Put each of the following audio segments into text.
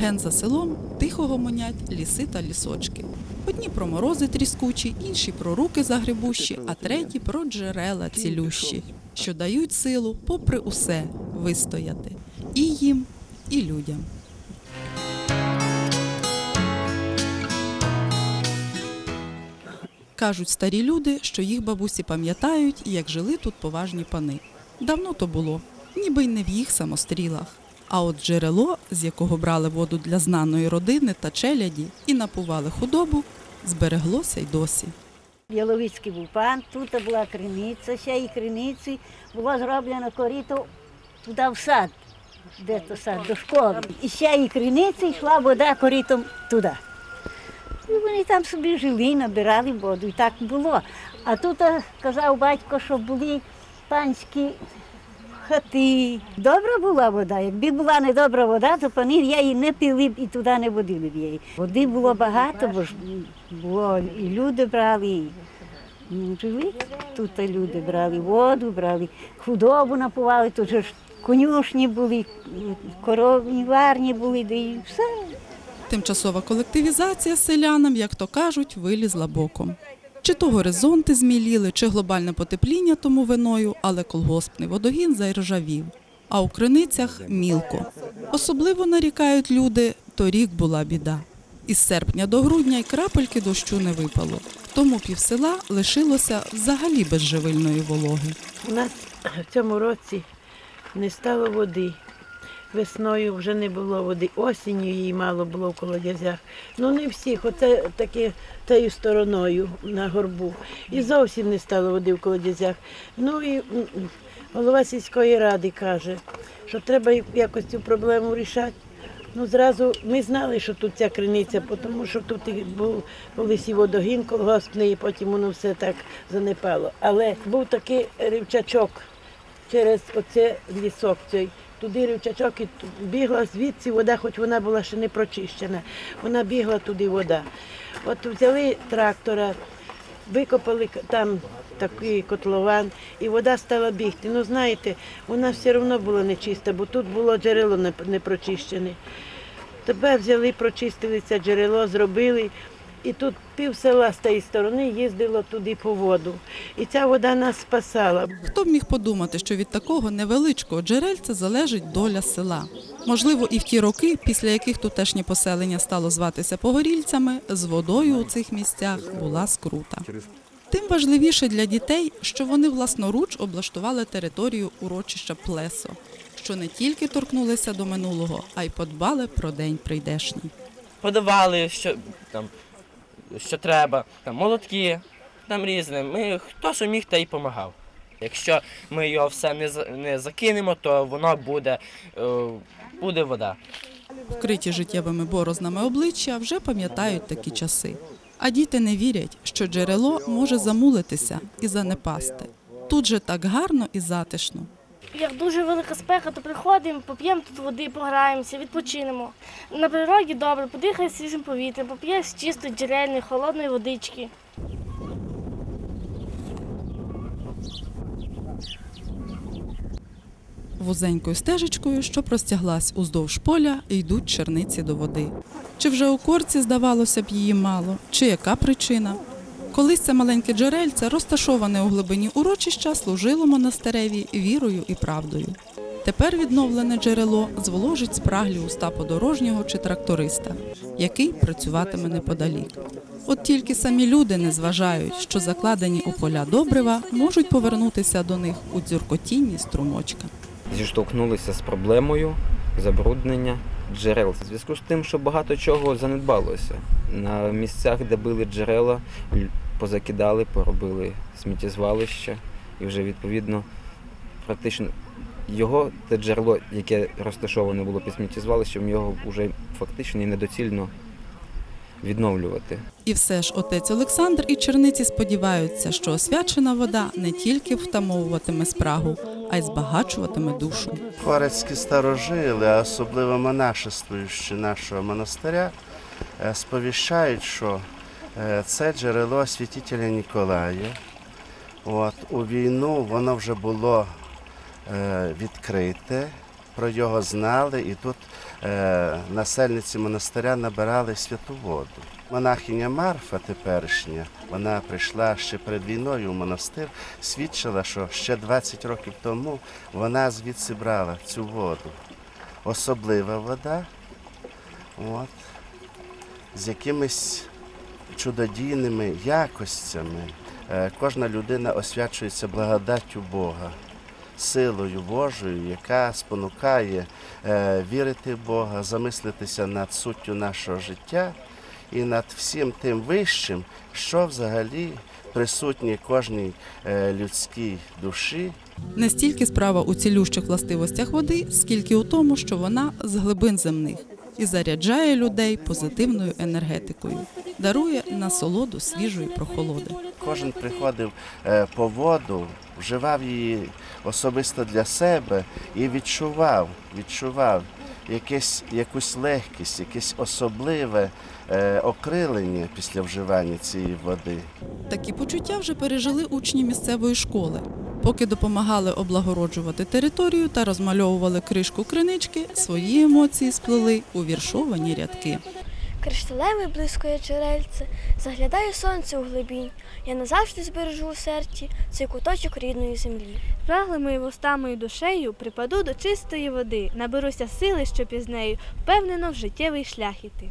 Ген за селом тихо гомонять ліси та лісочки. Одні про морози тріскучі, інші про руки загребущі, а треті про джерела цілющі, що дають силу, попри усе, вистояти і їм, і людям. Кажуть старі люди, що їх бабусі пам'ятають, як жили тут поважні пани. Давно то було, ніби й не в їх самострілах. А от джерело, з якого брали воду для знаної родини та челяді і напували худобу, збереглося й досі. Яловицький був пан, тут була криниця, ще і криниці було зроблено корито туди в сад, де то сад, до школи. І ще і криниці йшла вода коритом туди. І вони там собі жили, набирали воду, і так було. А тут казав батько, що були панські хати. Добра була вода. Якби була не добра вода, то пани її не пили б і туди не водили б її. Води було багато, бо ж було і люди брали. і жили тут люди брали воду, брали худобу напували, тут ж конюшні були, коровні варні були, де і все. Тимчасова колективізація селянам, як то кажуть, вилізла боком. Чи то горизонти зміліли, чи глобальне потепління тому виною, але колгоспний водогін зайржавів. А у криницях мілко. Особливо нарікають люди, торік була біда. Із серпня до грудня й крапельки дощу не випало. Тому півсела лишилося взагалі без живильної вологи. У нас в цьому році не стало води. Весною вже не було води, осінню її мало було в колодязях. Ну не всіх, оце таке тією стороною на горбу. І зовсім не стало води в колодязях. Ну і голова сільської ради каже, що треба якось цю проблему рішати. Ну, зразу ми знали, що тут ця криниця, тому що тут був колись і водогін колгоспний, і потім воно все так занепало. Але був такий рівчачок через оце лісок цей. Туди рівчачок і бігла звідси вода, хоч вона була ще не прочищена. Вона бігла туди вода. От взяли трактора, викопали там такий котлован, і вода стала бігти. Ну знаєте, вона все одно була нечиста, бо тут було джерело не, не прочищене. Тепер взяли, прочистили це джерело, зробили. І тут пів села з тієї сторони їздило туди по воду. І ця вода нас спасала. Хто б міг подумати, що від такого невеличкого джерельця залежить доля села? Можливо, і в ті роки, після яких тутешнє поселення стало зватися погорільцями, з водою у цих місцях була скрута. Тим важливіше для дітей, що вони власноруч облаштували територію урочища Плесо, що не тільки торкнулися до минулого, а й подбали про день прийдешній. подавали, що там що треба, там молотки, там різне. Ми хто що та й допомагав. Якщо ми його все не, не закинемо, то воно буде, е, буде вода. Вкриті життєвими борознами обличчя вже пам'ятають такі часи. А діти не вірять, що джерело може замулитися і занепасти. Тут же так гарно і затишно. Як дуже велика спека, то приходимо, поп'ємо тут води, пограємося, відпочинемо. На природі добре, подихай свіжим повітрям, поп'єш чистої джерельної, холодної водички. Вузенькою стежечкою, що простяглась уздовж поля, йдуть черниці до води. Чи вже у корці, здавалося б, її мало, чи яка причина? Колись це маленьке джерельце, розташоване у глибині урочища, служило монастиреві вірою і правдою. Тепер відновлене джерело зволожить спраглі уста подорожнього чи тракториста, який працюватиме неподалік. От тільки самі люди не зважають, що закладені у поля добрива можуть повернутися до них у дзюркотінні струмочка. зіштовхнулися з проблемою забруднення джерел. У зв'язку з тим, що багато чого занедбалося. На місцях, де били джерела, позакидали, поробили сміттєзвалища і вже відповідно практично його те джерело, яке розташоване було під сміттєзвалищем, його вже фактично і недоцільно відновлювати. І все ж отець Олександр і черниці сподіваються, що освячена вода не тільки втамовуватиме спрагу, а й збагачуватиме душу. Хорецькі старожили, а особливо монашествуючі нашого монастиря, е, сповіщають, що е, це джерело святителя Ніколая. От, у війну воно вже було е, відкрите, про його знали, і тут насельниці монастиря набирали святу воду. Монахиня Марфа теперішня, вона прийшла ще перед війною в монастир, свідчила, що ще 20 років тому вона звідси брала цю воду. Особлива вода, от, з якимись чудодійними якостями. Е, Кожна людина освячується благодаттю Бога, силою Божою, яка спонукає е, вірити в Бога, замислитися над суттю нашого життя і над всім тим вищим, що взагалі присутнє кожній е, людській душі. Не стільки справа у цілющих властивостях води, скільки у тому, що вона з глибин земних і заряджає людей позитивною енергетикою, дарує насолоду свіжої прохолоди. Кожен приходив е, по воду, вживав її особисто для себе і відчував, відчував якесь, якусь легкість, якесь особливе окрилення після вживання цієї води. Такі почуття вже пережили учні місцевої школи. Поки допомагали облагороджувати територію та розмальовували кришку кринички, свої емоції сплели у віршовані рядки. Кришталеве блискує джерельце, заглядає сонце у глибінь. Я назавжди збережу у серці цей куточок рідної землі. Праглими вустами і душею припаду до чистої води, наберуся сили, щоб із нею впевнено в життєвий шлях іти.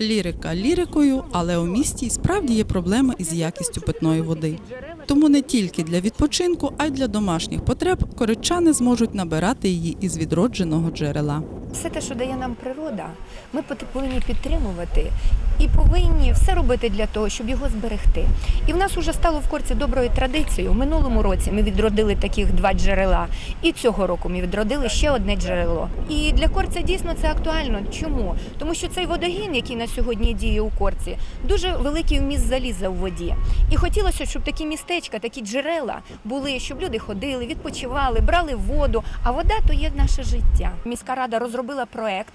Лірика лірикою, але у місті й справді є проблеми із якістю питної води. Тому не тільки для відпочинку, а й для домашніх потреб коричани зможуть набирати її із відродженого джерела. Все те, що дає нам природа, ми повинні підтримувати і повинні все робити для того, щоб його зберегти. І в нас вже стало в корці доброю традицією. В минулому році ми відродили таких два джерела, і цього року ми відродили ще одне джерело. І для корця дійсно це актуально. Чому? Тому що цей водогін, який на сьогодні діє у корці, дуже великий вміст заліза в воді. І хотілося, щоб такі містечка, такі джерела були, щоб люди ходили, відпочивали, брали воду. А вода то є наше життя. Міська рада розробила проект.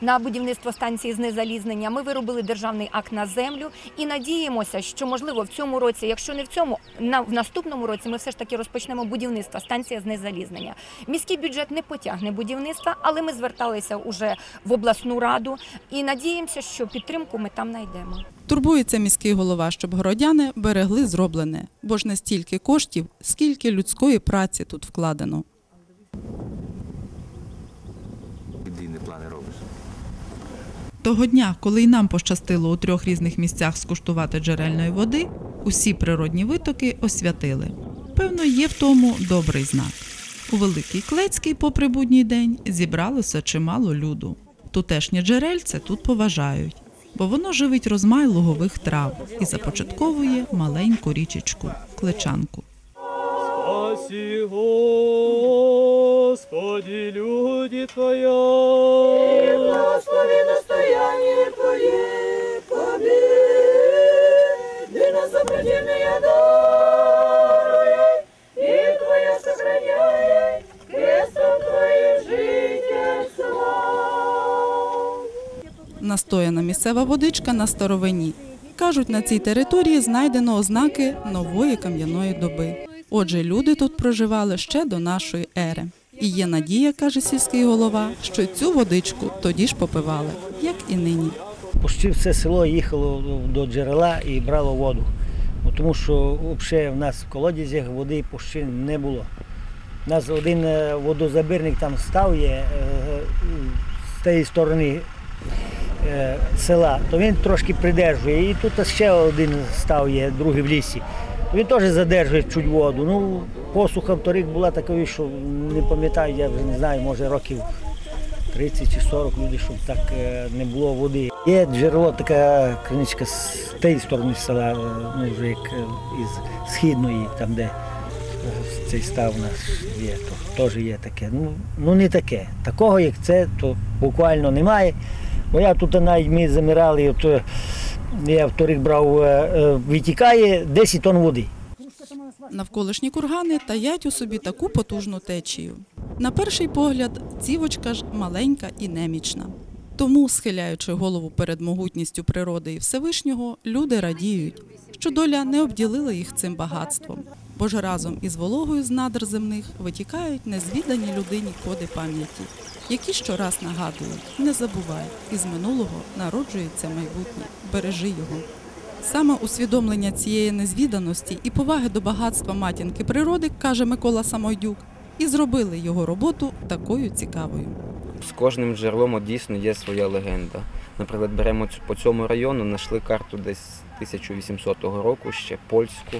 На будівництво станції знезалізнення ми виробили державний акт на землю і надіємося, що можливо в цьому році, якщо не в цьому, на в наступному році ми все ж таки розпочнемо будівництво станція знезалізнення. Міський бюджет не потягне будівництва, але ми зверталися уже в обласну раду і надіємося, що підтримку ми там знайдемо. Турбується міський голова, щоб городяни берегли зроблене, бо ж не стільки коштів, скільки людської праці тут вкладено. Того дня, коли й нам пощастило у трьох різних місцях скуштувати джерельної води, усі природні витоки освятили. Певно, є в тому добрий знак. У Великий Клецький, попри будній день, зібралося чимало люду. Тутешнє джерельце тут поважають, бо воно живить розмай лугових трав і започатковує маленьку річечку клечанку. Спаси, Господи, люди Твоя. И благослови настояние Твое, победы на сопротивление даруй, и Твоя сохраняй, крестом Твоим жительство. Настояна місцева водичка на старовині. Кажуть, на цій території знайдено ознаки нової кам'яної доби. Отже, люди тут проживали ще до нашої ери. І є надія, каже сільський голова, що цю водичку тоді ж попивали, як і нині. Почти все село їхало до джерела і брало воду. Тому що взагалі в нас в колодязях води почти не було. У нас один е, водозабірник там став є е, з тієї сторони е, села, то він трошки придержує. І тут ще один став є, другий в лісі. Він теж задержує чуть воду. Ну, посуха вторик була такою, що не пам'ятаю, я вже не знаю, може років 30 чи 40 людей, щоб так е, не було води. Є джерело, така криничка з тієї сторони села, е, ну вже як е, із східної, там де цей став у нас є, то теж є таке. Ну, ну не таке. Такого, як це, то буквально немає. Бо я тут навіть ми замирали, от, я вторик брав, е, е, витікає 10 тонн води. Навколишні кургани таять у собі таку потужну течію. На перший погляд, цівочка ж маленька і немічна. Тому, схиляючи голову перед могутністю природи і Всевишнього, люди радіють, що доля не обділила їх цим багатством. бо ж разом із вологою з надр земних витікають незвідані людині коди пам'яті, які щораз нагадують, не забувай, із минулого народжується майбутнє, бережи його. Саме усвідомлення цієї незвіданості і поваги до багатства матінки природи, каже Микола Самойдюк, і зробили його роботу такою цікавою. З кожним джерелом дійсно є своя легенда. Наприклад, беремо по цьому району, знайшли карту десь 1800 року, ще польську,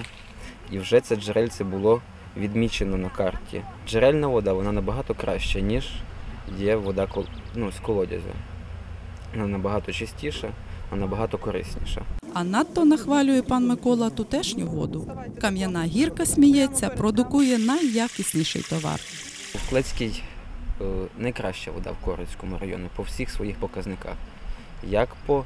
і вже це джерельце було відмічено на карті. Джерельна вода вона набагато краща, ніж є вода ну, з колодязя. Вона набагато чистіша, а набагато корисніша. А надто нахвалює пан Микола тутешню воду. Кам'яна гірка сміється, продукує найякісніший товар. В Клецькій е, найкраща вода в Корицькому районі по всіх своїх показниках. Як по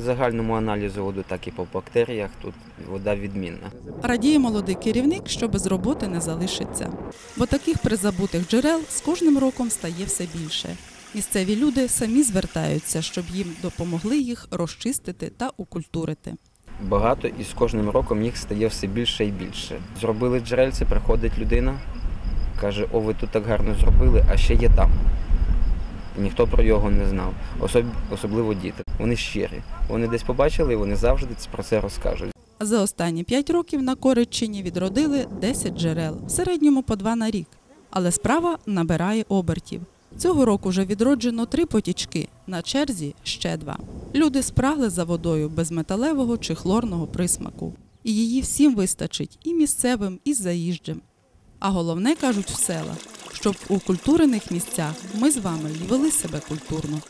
загальному аналізу води, так і по бактеріях тут вода відмінна. Радіє молодий керівник, що без роботи не залишиться. Бо таких призабутих джерел з кожним роком стає все більше. Місцеві люди самі звертаються, щоб їм допомогли їх розчистити та укультурити. Багато і з кожним роком їх стає все більше і більше. Зробили джерельце, приходить людина, каже, о, ви тут так гарно зробили, а ще є там. Ніхто про його не знав, особливо діти. Вони щирі. Вони десь побачили, і вони завжди про це розкажуть. За останні п'ять років на Коричині відродили 10 джерел, в середньому по два на рік. Але справа набирає обертів. Цього року вже відроджено три потічки, на черзі ще два. Люди спрагли за водою без металевого чи хлорного присмаку. І її всім вистачить і місцевим, і заїжджим. А головне кажуть в селах, щоб у культурених місцях ми з вами вели себе культурно.